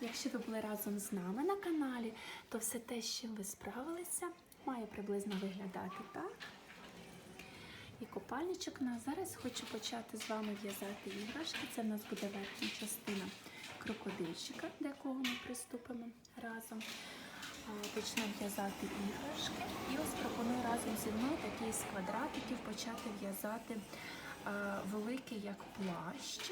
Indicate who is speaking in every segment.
Speaker 1: Якщо ви були разом з нами на каналі, то все те, з чим ви справилися, має приблизно виглядати так. І копальничок нас. Зараз хочу почати з вами в'язати іграшки. Це в нас буде верхня частина крокодильчика, до якого ми приступимо разом. Почнемо в'язати іграшки. І ось пропоную разом зі мною такий з квадратиків почати в'язати великий як плащ.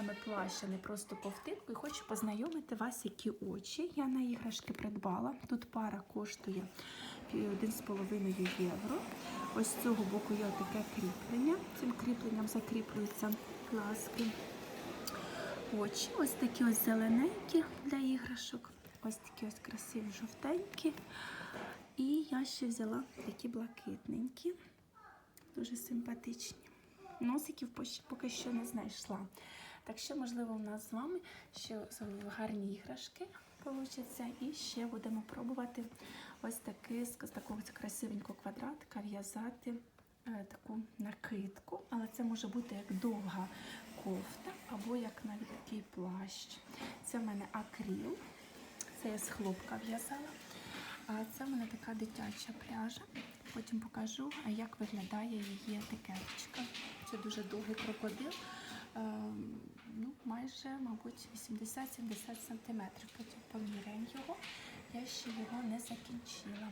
Speaker 1: Саме плащ, а не просто ковтинку. І хочу познайомити вас, які очі я на іграшки придбала. Тут пара коштує 1,5 євро. Ось з цього боку є таке кріплення. Цим кріпленням закріплюються глазки. Очі, ось такі ось зелененькі для іграшок. Ось такі ось красиві жовтенькі. І я ще взяла такі блакитненькі, дуже симпатичні. Носиків поки що не знайшла. Так що, можливо, у нас з вами ще гарні іграшки получаться. І ще будемо пробувати ось таки, з з такого красивенького квадратика в'язати е, таку накидку. Але це може бути як довга кофта або як навіть такий плащ. Це в мене акріл. Це я з хлопка в'язала. А це в мене така дитяча пряжа. Потім покажу, як виглядає її етикеточка. Це дуже довгий крокодил. Ем, ну, майже, мабуть, 80-70 см. Потім поміряємо його. Я ще його не закінчила.